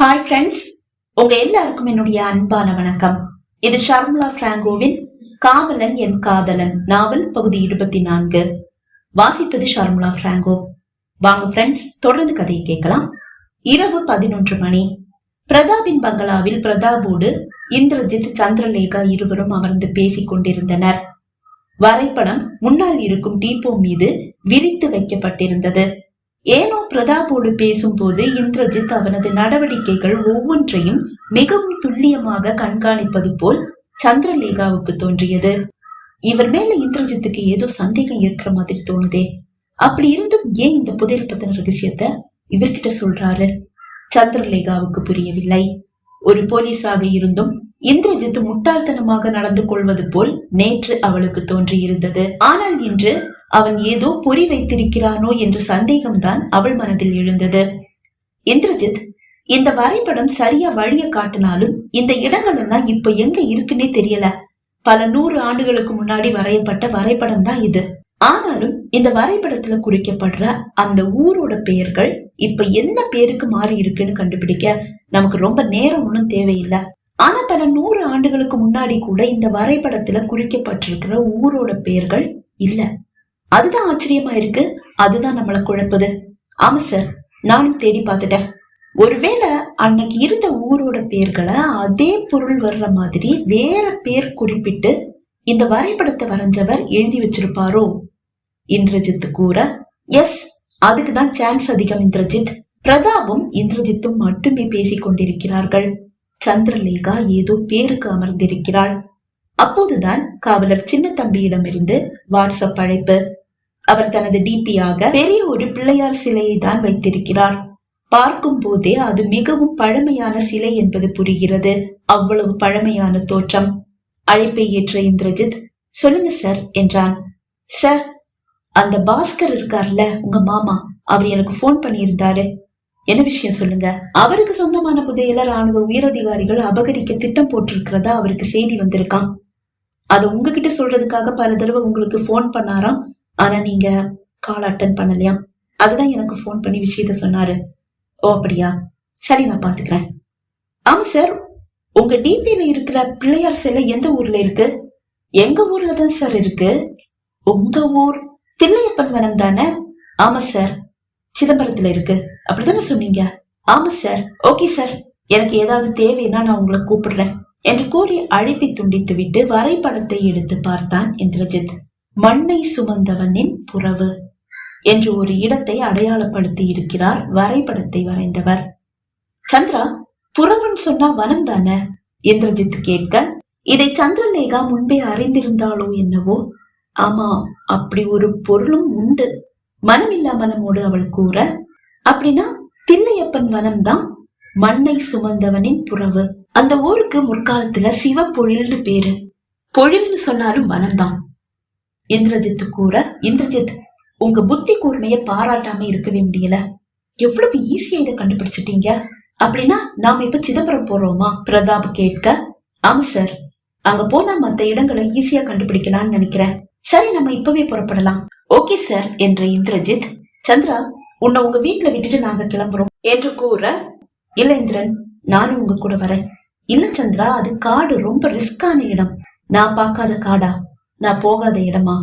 Hi friends உங்க எல்லாருக்கும் என்னுடைய அன்பான வணக்கம். இது ஷர்மிளா பிராங்கோவின் காவலன் என் காதலன் நாவல் பகுதி இருபத்தி நான்கு. வாசிப்பது ஷர்மிளா பிராங்கோ. வாங்க ஃப்ரெண்ட்ஸ் தொடர்ந்து கதையை கேட்கலாம். இரவு பதினொன்று மணி. பிரதாபின் பங்களாவில் பிரதாபோடு இந்திரஜித் சந்திரலேகா இருவரும் அமர்ந்து பேசிக் கொண்டிருந்தனர். வரைபடம் முன்னால் இருக்கும் டீப்போ மீது விரித்து வைக்கப்பட்டிருந்தது. ஏனோ பிரதாபோடு பேசும்போது இந்திரஜித் அவனது நடவடிக்கைகள் ஒவ்வொன்றையும் மிகவும் துல்லியமாக கண்காணிப்பது போல் சந்திரலேகாவுக்கு தோன்றியது. இவர் மேல இந்திரஜித்துக்கு ஏதோ சந்தேகம் இருக்கிற மாதிரி தோணுதே. அப்படி இருந்தும் ஏன் இந்த புதையல் பத்தின ரகசியத்தை இவர்கிட்ட சொல்றாரு? சந்திரலேகாவுக்கு புரியவில்லை. ஒரு போலீஸாக இருந்தும் இந்திரஜித் முட்டாள்தனமாக நடந்து கொள்வது போல் நேற்று அவளுக்கு தோன்றியிருந்தது. ஆனால் இன்று அவன் ஏதோ பொறி வைத்திருக்கிறானோ என்ற சந்தேகம்தான் அவள் மனதில் எழுந்தது. இந்திரஜித் இந்த வரைபடம் சரியா வழிய காட்டினாலும் இந்த இடங்கள் எல்லாம் இப்ப எங்க இருக்குன்னே தெரியல. பல நூறு ஆண்டுகளுக்கு முன்னாடி வரையப்பட்ட வரைபடம் தான் இது. ஆனாலும் இந்த வரைபடத்துல குறிக்கப்படுற அந்த ஊரோட பெயர்கள் இப்ப என்ன பேருக்கு மாறி இருக்குன்னு கண்டுபிடிக்க நமக்கு ரொம்ப நேரம் ஒன்றும் தேவையில்லை. ஆனா பல நூறு ஆண்டுகளுக்கு முன்னாடி கூட இந்த வரைபடத்துல குறிக்கப்பட்டிருக்கிற ஊரோட பெயர்கள் இல்ல. அதுதான் ஆச்சரியமா இருக்கு. அதுதான் நம்மள குழப்புது. ஆமா சார் நானும் தேடி பார்த்துட்டேன். ஒருவேளை அன்னைக்கு இருந்த ஊரோட பேர்களை அதே பொருள் வர்ற மாதிரி வேற பேர் குறிப்பிட்டு இந்த வரைபடத்தை வரைஞ்சவர் எழுதி வச்சிருப்பாரோ? இந்திரஜித் கூற எஸ் அதுக்கு தான் சான்ஸ் அதிகம் இந்திரஜித். பிரதாபும் இந்திரஜித்தும் மட்டுமே பேசிக் கொண்டிருக்கிறார்கள். சந்திரலேகா ஏதோ பேருக்கு அமர்ந்திருக்கிறாள். அப்போதுதான் காவலர் சின்ன தம்பியிடமிருந்து வாட்ஸ்அப் அழைப்பு. அவர் தனது டிபியாக பெரிய ஒரு பிள்ளையார் சிலையை தான் வைத்திருக்கிறார். பார்க்கும் போதே அது மிகவும் பழமையான சிலை என்பது புரிகிறது. அவ்வளவு பழமையான தோற்றம். அழைப்பை ஏற்ற இந்திரஜித் சொல்லுங்க சார் என்றான். சார் அந்த பாஸ்கர் இருக்கார்ல உங்க மாமா அவர் எனக்கு ஃபோன் பண்ணியிருந்தாரு. என்ன விஷயம் சொல்லுங்க? அவருக்கு சொந்தமான புதையல ராணுவ உயரதிகாரிகள் அபகரிக்க திட்டம் போட்டிருக்கிறதா அவருக்கு செய்தி வந்திருக்கான் அதை உங்ககிட்ட சொல்றதுக்காக பல தடவை உங்களுக்கு ஃபோன் பண்ணாராம். ஆனா நீங்க கால் அட்டன் பண்ணலையா? அதுதான் எனக்கு ஃபோன் பண்ணி விஷயத்த சொன்னாரு. ஓ அப்படியா? சரி நான் பாத்துக்கிறேன். ஆமா சார் உங்க டிபியில இருக்கிற பிள்ளையார் சிலை எந்த ஊர்ல இருக்கு? எங்க ஊர்ல தான் சார் இருக்கு? உங்க ஊர் தில்லையப்பன் வனம் தானே? ஆமா சார் சிதம்பரத்துல இருக்கு. அப்படிதானே சொன்னீங்க? ஆமா சார் ஓகே சார் எனக்கு ஏதாவது தேவைன்னா நான் உங்களை கூப்பிடுறேன். என்று கூறி அழைப்பை துண்டித்து விட்டு வரைபடத்தை எடுத்து பார்த்தான் இந்திரஜித். மண்ணை சுமந்தவனின் புறவு என்று ஒரு இடத்தை அடையாளப்படுத்தி இருக்கிறார் வரைபடத்தை வரைந்தவர். சந்திரா புறவன் சொன்னா வனம் தானே? இந்திரஜித் கேட்க இதை சந்திரலேகா முன்பே அறிந்திருந்தாளோ என்னவோ? ஆமா அப்படி ஒரு பொருளும் உண்டு. மனமில்லா மனமோடு அவள் கூற அப்படின்னா தில்லையப்பன் வனம்தான் மண்ணை சுமந்தவனின் புறவு. அந்த ஊருக்கு முற்காலத்துல சிவ பொழில்னு பேரு. பொழில்னு சொன்னாலும் வனம்தான். இந்திரஜித் கூற இந்திரஜித் உங்க புத்தி கூர்மைய பாராட்டாம இருக்கவே முடியல. எவ்வளவு ஈஸியா இதை கண்டுபிடிச்சிட்டீங்க? அப்படின்னா நாம இப்ப சிதம்பரம் போறோமா? பிரதாப் கேட்க ஆமா சார் அங்க போனா மத்த இடங்களை ஈஸியா கண்டுபிடிக்கலாம்னு நினைக்கிறேன். சரி நம்ம இப்பவே புறப்படலாம். ஓகே சார் என்ற இந்திரஜித் சந்திரா உன்னை உங்க வீட்டுல விட்டுட்டு நாங்க கிளம்புறோம். என்று கூற இல்ல இந்திரன் நானும் உங்க கூட வரேன். இல்ல சந்திரா அது காடு ரொம்ப ரிஸ்கான இடம். நான் பார்க்காத காடா. நான் போகாத இடமா?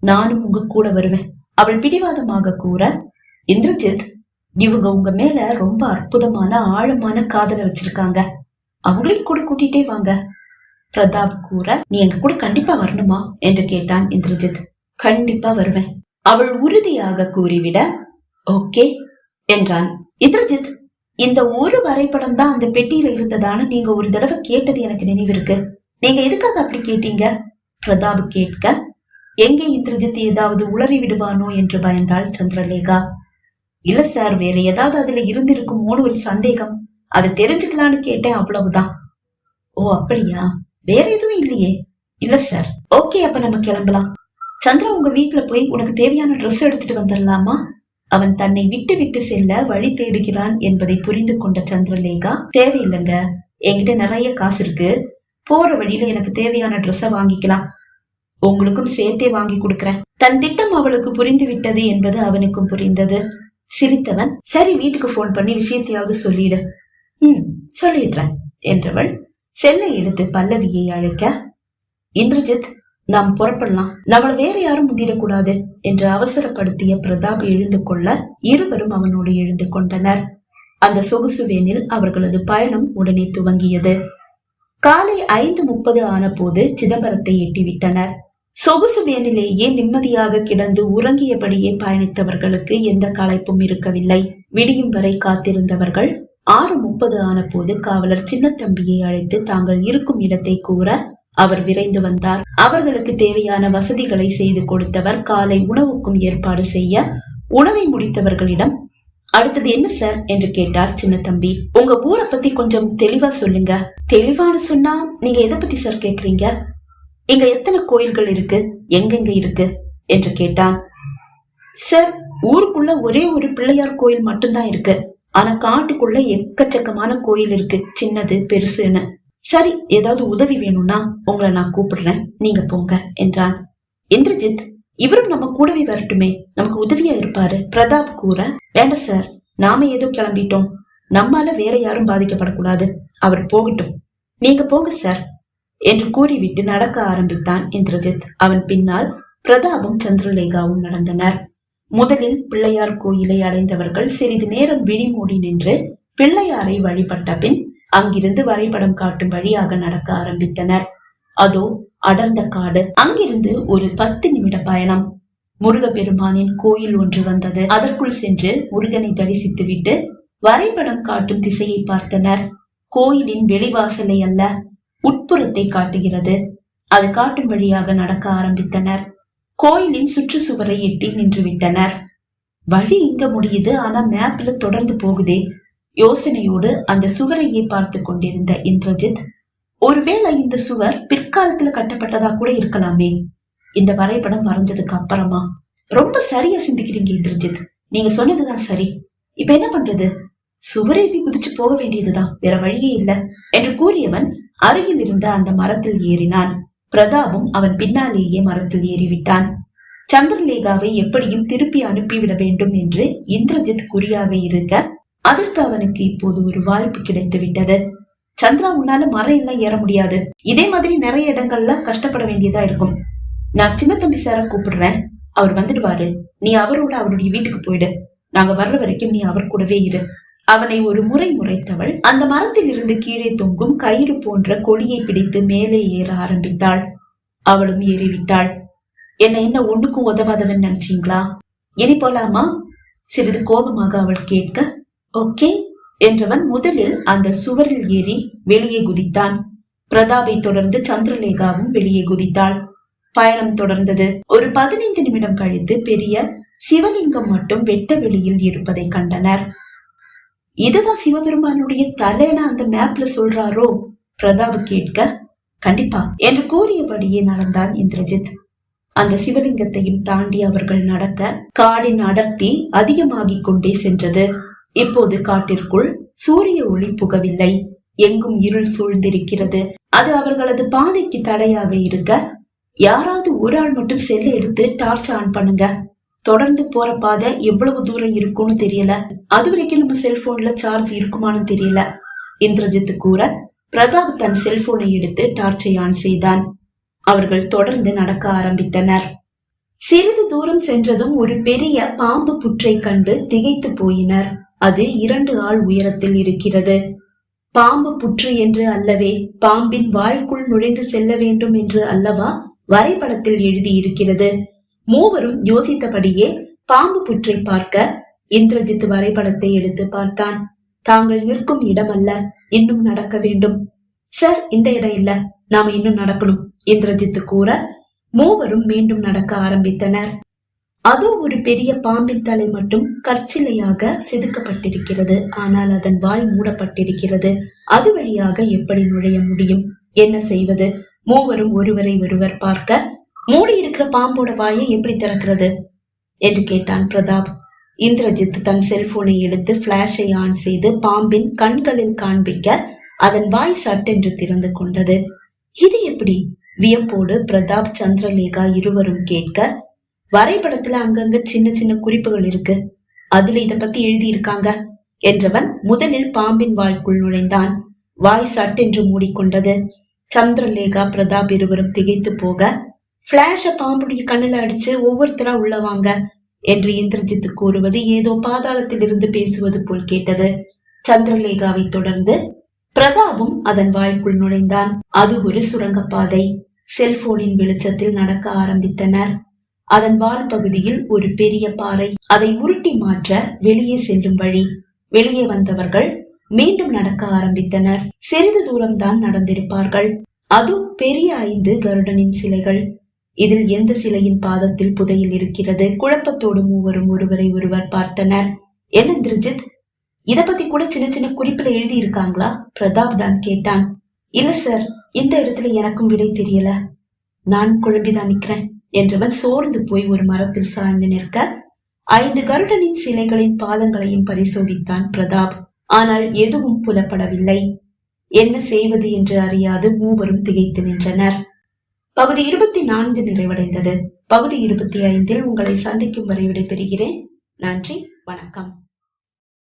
நானும் உங்க கூட வருவேன். அவள் பிடிவாதமாக கூற இந்திரஜித் இவங்க உங்க மேல ரொம்ப அற்புதமான ஆழமான காதலை வச்சிருக்காங்க. அவங்களையும் கூட கூட்டிட்டே வாங்க. பிரதாப் கூற நீ எங்க கூட கண்டிப்பா வரணுமா? என்று கேட்டான் இந்திரஜித். கண்டிப்பா வருவேன். அவள் உறுதியாக கூறிவிட ஓகே என்றான். இந்திரஜித் இந்த ஒரு வரைபடம் தான் அந்த பெட்டியில இருந்ததான்னு நீங்க ஒரு தடவை கேட்டது எனக்கு நினைவிருக்கு. நீங்க எதுக்காக அப்படி கேட்டீங்க? பிரதாப் கேட்க எங்கே இந்திரஜித் ஏதாவது உளறி விடுவானோ என்று பயந்தாள் சந்திரலேகா. இல்ல சார் வேற ஏதாவது அதுல இருந்திருக்குமோன்னு ஒரு சந்தேகம். அதை தெரிஞ்சுக்கலான்னு கேட்டேன் அவ்வளவுதான். ஓ அப்படியா? வேற எதுவும் இல்லையே? இல்ல சார். ஓகே அப்ப நம்ம கிளம்பலாம். சந்திரா உங்க வீட்டுல போய் உனக்கு தேவையான ட்ரெஸ் எடுத்துட்டு வந்துடலாமா? அவன் தன்னை விட்டு விட்டு செல்ல வழி தேடுகிறான் என்பதை புரிந்து கொண்ட சந்திரலேகா தேவையில்லைங்க. என்கிட்ட நிறைய காசு இருக்கு. போற வழியில எனக்கு தேவையான ட்ரெஸ்ஸ வாங்கிக்கலாம். உங்களுக்கும் சேர்த்தே வாங்கி கொடுக்கறேன். தன் திட்டம் அவளுக்கு புரிந்து விட்டது என்பது அவனுக்கும் புரிந்தது. சிரித்தவன் சரி வீட்டுக்கு போன் பண்ணி விஷயத்தையாவது சொல்லிடு. ம் சொல்லிடுறேன் என்றவள் செல்லை எடுத்து பல்லவியை அழைக்க இந்திரஜித் நாம் புறப்படலாம். நம்மள வேற யாரும் முதிரக்கூடாது என்று அவசரப்படுத்திய பிரதாப் எழுந்து கொள்ள இருவரும் அவனோடு எழுந்து கொண்டனர். அந்த சொகுசு வேனில் அவர்களது பயணம் உடனே துவங்கியது. காலை ஐந்து முப்பது ஆன போது சிதம்பரத்தை எட்டிவிட்டனர். சொகுசு வேனிலேயே நிம்மதியாக கிடந்து உறங்கியபடியே பயணித்தவர்களுக்கு எந்த களைப்பும் இருக்கவில்லை. விடியும் வரை காத்திருந்தவர்கள் ஆறு முப்பது ஆன போது காவலர் சின்னத்தம்பியை அழைத்து தாங்கள் இருக்கும் இடத்தை கூற அவர் விரைந்து வந்தார். அவர்களுக்கு தேவையான வசதிகளை செய்து கொடுத்தவர் காலை உணவுக்கும் ஏற்பாடு செய்ய உணவை முடித்தவர்களிடம் அடுத்தது என்ன சார் என்று கேட்டார் சின்ன தம்பி. உங்க ஊரை பத்தி கொஞ்சம் தெளிவா சொல்லுங்க. தெளிவானு சொன்னா நீங்க எதை பத்தி சார் கேக்குறீங்க? இங்க எத்தனை கோயில்கள் இருக்கு? எங்கெங்க இருக்கு? என்று கேட்டான். சார் ஊருக்குள்ள ஒரே ஒரு பிள்ளையார் கோயில் மட்டும்தான் இருக்கு. ஆனா காட்டுக்குள்ள எக்கச்சக்கமான கோயில் இருக்கு. சின்னது பெருசுன்னு. சரி ஏதாவது உதவி வேணும்னா உங்களை நான் கூப்பிடுறேன். நீங்க போங்க என்றான். இந்திரஜித் இவரும் நம்ம கூடவே வரட்டுமே. நமக்கு உதவியா இருப்பாரு. பிரதாப் கூற வேண்டாம் சார் நாம ஏதோ கிளம்பிட்டோம். நம்மால வேற யாரும் பாதிக்கப்படக்கூடாது. அவர் போகட்டும். நீங்க போங்க சார். என்று கூறிவிட்டு நடக்க ஆரம்பித்தான் இந்திரஜித். அவன் பின்னால் பிரதாபும் சந்திரலேகாவும் நடந்தனர். முதலில் பிள்ளையார் கோயிலை அடைந்தவர்கள் சிறிது நேரம் விழிமூடி நின்று பிள்ளையாரை வழிபட்ட பின் அங்கிருந்து வரைபடம் காட்டும் வழியாக நடக்க ஆரம்பித்தனர். அதோ அடர்ந்த காடு. அங்கிருந்து ஒரு பத்து நிமிட பயணம். முருகப்பெருமானின் கோயில் ஒன்று வந்தது. அதற்குள் சென்று முருகனை தரிசித்துவிட்டு வரைபடம் காட்டும் திசையை பார்த்தனர். கோயிலின் வெளிவாசலை அல்ல உட்புறத்தை காட்டுகிறது. அது காட்டும் வழியாக நடக்க ஆரம்பித்தனர். கோயிலின் சுற்றுச்சுவரை எட்டி நின்று விட்டனர் வழி இங்க முடியுது ஆனா மேப்ல தொடர்ந்து போகுதே. யோசனையோடு அந்த சுவரையே பார்த்து கொண்டிருந்த இந்திரஜித் ஒருவேளை இந்த சுவர் பிற்காலத்துல கட்டப்பட்டதா கூட இருக்கலாமே. இந்த வரைபடம் வரைஞ்சதுக்கு அப்புறமா. ரொம்ப சரியா சிந்திக்கிறீங்க இந்திரஜித். நீங்க சொன்னதுதான் சரி. இப்ப என்ன பண்றது? சுவரேறி குதிச்சு போக வேண்டியதுதான். வேற வழியே இல்ல. என்று கூறியவன் அருகில் இருந்த அந்த மரத்தில் ஏறினான். பிரதாபும் அவன் பின்னாலேயே மரத்தில் ஏறிவிட்டான். சந்திரலேகாவை எப்படியும் திருப்பி அனுப்பிவிட வேண்டும் என்று இந்திரஜித் குறியாக இருக்க அதற்கு அவனுக்கு இப்போது ஒரு வாய்ப்பு கிடைத்து விட்டது சந்திரா உன்னால மரம் எல்லாம் ஏற முடியாது. இதே மாதிரி நிறைய இடங்கள்ல கஷ்டப்பட வேண்டியதா இருக்கும். நான் சின்ன தம்பி சார கூப்பிடுறேன். அவர் வந்துடுவாரு. நீ அவரோட அவருடைய வீட்டுக்கு போயிடு. நாங்க வர்ற வரைக்கும் நீ அவர் கூடவே இரு. அவனை ஒரு முறை முறைத்தவள். அந்த மரத்தில் இருந்து கீழே தொங்கும் கயிறு போன்ற கொடியை பிடித்து மேலே ஏற ஆரம்பித்தாள். அவளும் ஏறிவிட்டாள். என்ன என்ன ஒண்ணுக்கும் உதவாதவன் நினைச்சீங்களா? இனி போலாமா? சிறிது கோபமாக அவள் கேட்க ஓகே. என்றவன் முதலில் அந்த சுவரில் ஏறி வெளியே குதித்தான். பிரதாபை தொடர்ந்து சந்திரலேகாவும் வெளியே குதித்தாள். பயணம் தொடர்ந்தது. ஒரு பதினைந்து நிமிடம் கழித்து பெரிய சிவலிங்கம் மட்டும் வெட்ட வெளியில் இருப்பதை கண்டனர். இதுதான் சிவபெருமானுடைய தலைன அந்த மேப்ல சொல்றாரோ? பிரதாப் கேட்க கண்டிப்பா என்று கூறியபடியே நடந்தான் இந்திரஜித். அந்த சிவலிங்கத்தையும் தாண்டி அவர்கள் நடக்க காடின் அடர்த்தி அதிகமாகிக் கொண்டே சென்றது. இப்போது காட்டிற்குள் சூரிய ஒளி புகவில்லை. எங்கும் இருள் சூழ்ந்திருக்கிறது. அது அவர்களது பாதைக்கு தடையாக இருக்க யாராவது ஒரு ஆள் மட்டும் செல்ல எடுத்து டார்ச் ஆன் பண்ணுங்க. தொடர்ந்து போற பாதை எவ்வளவு தூரம் இருக்கும்னு தெரியல. அது வரைக்கும் நம்ம செல்போன்ல சார்ஜ் இருக்குமான்னு தெரியல. இந்திரஜித் கூற பிரதாப் தன் செல்போனை எடுத்து டார்ச்சை ஆன் செய்தான். அவர்கள் தொடர்ந்து நடக்க ஆரம்பித்தனர். சிறிது தூரம் சென்றதும் ஒரு பெரிய பாம்பு புற்றை கண்டு திகைத்து போயினர். அது இரண்டு ஆள் உயரத்தில் இருக்கிறது. பாம்பு புற்று என்று அல்லவே பாம்பின் வாய்க்குள் நுழைந்து செல்ல வேண்டும் என்று அல்லவா வரைபடத்தில் எழுதியிருக்கிறது. மூவரும் யோசித்தபடியே பாம்பு புற்றை பார்க்க இந்திரஜித் வரைபடத்தை எடுத்து பார்த்தான். தாங்கள் நிற்கும் இடம் அல்ல இன்னும் நடக்க வேண்டும். சார் இந்த இடம் இல்ல நாம இன்னும் நடக்கணும் இந்திரஜித் கூற. மூவரும் மீண்டும் நடக்க ஆரம்பித்தனர். அதோ ஒரு பெரிய பாம்பின் தலை மட்டும் கற்சிலையாக செதுக்கப்பட்டிருக்கிறது. ஆனால் அதன் வாய் மூடப்பட்டிருக்கிறது. அது வழியாக எப்படி நுழைய முடியும்? என்ன செய்வது? மூவரும் ஒருவரை ஒருவர் பார்க்க மூடி இருக்கிற பாம்போட வாயை எப்படி திறக்கிறது? என்று கேட்டான் பிரதாப். இந்திரஜித் தன் செல்போனை எடுத்து பிளாஷை ஆன் செய்து பாம்பின் கண்களில் காண்பிக்க அதன் வாய் சட்டென்று திறந்து கொண்டது. இது எப்படி? வியப்போடு பிரதாப் சந்திரலேகா இருவரும் கேட்க வரைபடத்துல அங்கங்க சின்ன சின்ன குறிப்புகள் இருக்கு. அதுல இத பத்தி எழுதியிருக்காங்க. என்றவன் முதலில் பாம்பின் வாய்க்குள் நுழைந்தான். வாய் சட்டென்று மூடிக்கொண்டது. சந்திரலேகா பிரதாப் இருவரும் திகைத்து போக பிளாஷ பாம்புடைய கண்ணுல அடிச்சு ஒவ்வொருத்தரா உள்ள வாங்க என்று இந்திரஜித் கூறுவது ஏதோ பாதாளத்தில் இருந்து பேசுவது போல் கேட்டது. சந்திரலேகாவை தொடர்ந்து பிரதாபும் அதன் வாய்க்குள் நுழைந்தான். அது ஒரு சுரங்கப்பாதை. செல்போனின் வெளிச்சத்தில் நடக்க ஆரம்பித்தனர். அதன் வால் பகுதியில் ஒரு பெரிய பாறை. அதை உருட்டி மாற்ற வெளியே செல்லும் வழி. வெளியே வந்தவர்கள் மீண்டும் நடக்க ஆரம்பித்தனர். சிறிது தூரம்தான் நடந்திருப்பார்கள். அது பெரிய ஐந்து கருடனின் சிலைகள். இதில் எந்த சிலையின் பாதத்தில் புதையில் இருக்கிறது? குழப்பத்தோடு மூவரும் ஒருவரை ஒருவர் பார்த்தனர். என்ன திருஜித் இத பத்தி கூட சின்ன சின்ன குறிப்புல எழுதி இருக்காங்களா பிரதாப் தான் கேட்டான். இல்ல சார் இந்த இடத்துல எனக்கும் விடை தெரியல. நான் குழம்பிதான் நிக்கிறேன். என்றவன் சோர்ந்து போய் ஒரு மரத்தில் சாய்ந்து நிற்க ஐந்து கருடனின் சிலைகளின் பாதங்களையும் பரிசோதித்தான் பிரதாப். ஆனால் எதுவும் புலப்படவில்லை. என்ன செய்வது என்று அறியாது மூவரும் திகைத்து நின்றனர். பகுதி இருபத்தி நான்கு நிறைவடைந்தது. பகுதி இருபத்தி ஐந்தில் உங்களை சந்திக்கும் வரை விடைபெறுகிறேன். நன்றி வணக்கம்.